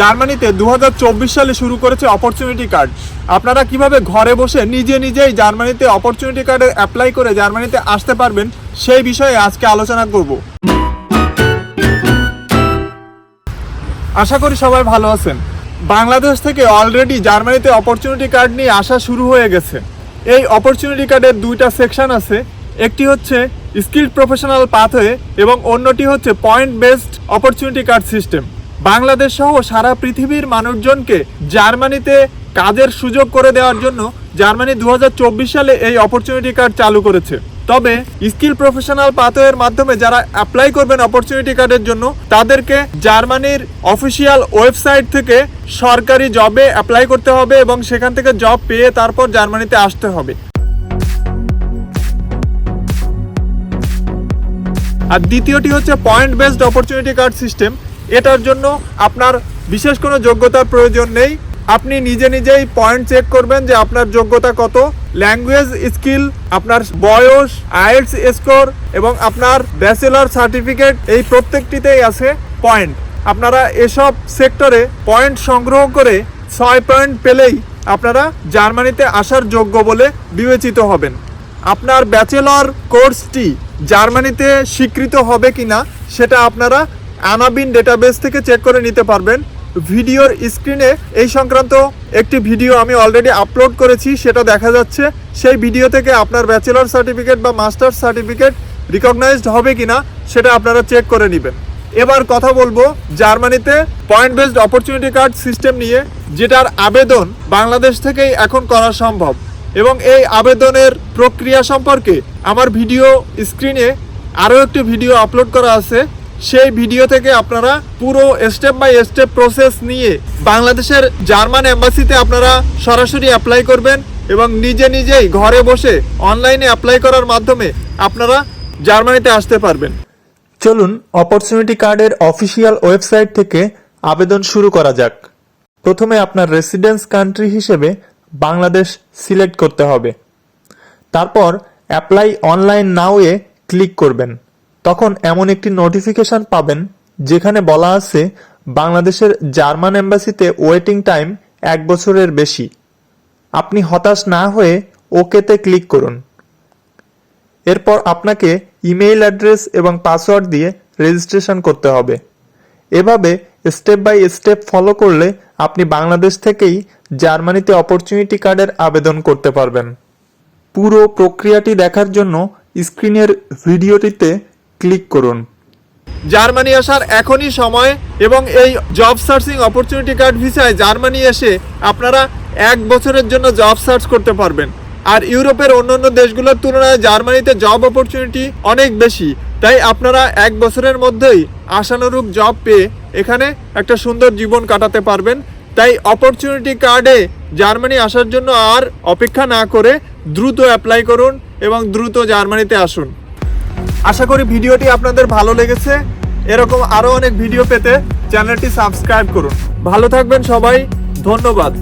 জার্মানিতে দু হাজার চব্বিশ সালে শুরু করেছে অপরচুনিটি কার্ড আপনারা কীভাবে ঘরে বসে নিজে নিজেই জার্মানিতে অপরচুনিটি কার্ডে অ্যাপ্লাই করে জার্মানিতে আসতে পারবেন, সেই বিষয়ে আজকে আলোচনা করব। আশা করি সবাই ভালো আছেন। বাংলাদেশ থেকে অলরেডি জার্মানিতে অপরচুনিটি কার্ড নিয়ে আসা শুরু হয়ে গেছে। এই অপরচুনিটি কার্ডের দুইটা সেকশন আছে, একটি হচ্ছে স্কিল প্রফেশনাল পাথওয়ে এবং অন্যটি হচ্ছে point based opportunity card system Bangladesh সহ সারা পৃথিবীর মানুষজনকে জার্মানিতে কাজের সুযোগ করে দেওয়ার জন্য জার্মানি দু হাজার চব্বিশ সালে এই অপরচুনিটি কার্ড চালু করেছে। তবে স্কিল প্রফেশনাল পাথওয়ের মাধ্যমে যারা অ্যাপ্লাই করবেন অপরচুনিটি কার্ডের জন্য, তাদেরকে জার্মানির অফিসিয়াল ওয়েবসাইট থেকে সরকারি জবে অ্যাপ্লাই করতে হবে এবং সেখান থেকে জব পেয়ে তারপর জার্মানিতে আসতে হবে। আর দ্বিতীয়টি হচ্ছে point based opportunity card system এটার জন্য আপনার বিশেষ কোনো যোগ্যতার প্রয়োজন নেই। আপনি নিজে নিজেই পয়েন্ট চেক করবেন যে আপনার যোগ্যতা কত ল্যাঙ্গুয়েজ স্কিল আপনার বয়স আইএলস স্কোর এবং আপনার ব্যাচেলর সার্টিফিকেট এই প্রত্যেকটিতেই আছে পয়েন্ট আপনারা এসব সেক্টরে পয়েন্ট সংগ্রহ করে ছয় পয়েন্ট পেলেই আপনারা জার্মানিতে আসার যোগ্য বলে বিবেচিত হবেন। আপনার ব্যাচেলর কোর্সটি জার্মানিতে স্বীকৃত হবে কিনা, সেটা আপনারা আনাবিন ডেটাবেস থেকে চেক করে নিতে পারবেন। ভিডিওর স্ক্রিনে এই সংক্রান্ত একটি ভিডিও আমি অলরেডি আপলোড করেছি, সেটা দেখা যাচ্ছে। সেই ভিডিও থেকে আপনার ব্যাচেলর সার্টিফিকেট বা মাস্টার্স সার্টিফিকেট রিকগনাইজড হবে কিনা, সেটা আপনারা চেক করে নেবেন। এবার কথা বলব জার্মানিতে point based opportunity card system নিয়ে, যেটার আবেদন বাংলাদেশ থেকেই এখন করা সম্ভব। এবং এই আবেদনের প্রক্রিয়া সম্পর্কে আমার ভিডিও স্ক্রিনে আরও একটি ভিডিও আপলোড করা আছে। সেই ভিডিও থেকে আপনারা পুরো স্টেপ বাই স্টেপ প্রসেস নিয়ে বাংলাদেশের জার্মান এম্বাসিতে আপনারা সরাসরি অ্যাপ্লাই করবেন এবং নিজে নিজেই ঘরে বসে অনলাইনে অ্যাপ্লাই করার মাধ্যমে আপনারা জার্মানিতে আসতে পারবেন। চলুন অপরচুনিটি কার্ডের অফিসিয়াল ওয়েবসাইট থেকে আবেদন শুরু করা যাক। প্রথমে আপনার রেসিডেন্স কান্ট্রি হিসেবে বাংলাদেশ সিলেক্ট করতে হবে। তারপর অ্যাপ্লাই অনলাইন নাও এ ক্লিক করবেন। তখন এমন একটি নোটিফিকেশন পাবেন, যেখানে বলা আছে, বাংলাদেশের জার্মান এম্বাসিতে ওয়েটিং টাইম এক বছরের বেশি। আপনি হতাশ না হয়ে ওকেতে ক্লিক করুন। এরপর আপনাকে ইমেইল অ্যাড্রেস এবং পাসওয়ার্ড দিয়ে রেজিস্ট্রেশন করতে হবে। এভাবে স্টেপ বাই স্টেপ ফলো করলে আপনি বাংলাদেশ থেকেই জার্মানিতে অপরচুনিটি কার্ডের আবেদন করতে পারবেন। পুরো প্রক্রিয়াটি দেখার জন্য স্ক্রিনের ভিডিওটিতে ক্লিক করুন। জার্মানি আসার এখনই সময় এবং এই জব সার্চিং অপরচুনিটি কার্ড ভিসায় জার্মানি এসে আপনারা এক বছরের জন্য জব সার্চ করতে পারবেন। আর ইউরোপের অন্যান্য দেশগুলোর তুলনায় জার্মানিতে জব অপরচুনিটি অনেক বেশি। তাই আপনারা এক বছরের মধ্যেই আশানুরূপ জব পেয়ে এখানে একটা সুন্দর জীবন কাটাতে পারবেন। তাই অপরচুনিটি কার্ডে জার্মানি আসার জন্য আর অপেক্ষা না করে দ্রুত অ্যাপ্লাই করুন এবং দ্রুত জার্মানিতে আসুন। আশা করি ভিডিওটি আপনাদের ভালো লেগেছে। এরকম আরও অনেক ভিডিও পেতে চ্যানেলটি সাবস্ক্রাইব করুন। ভালো থাকবেন সবাই, ধন্যবাদ।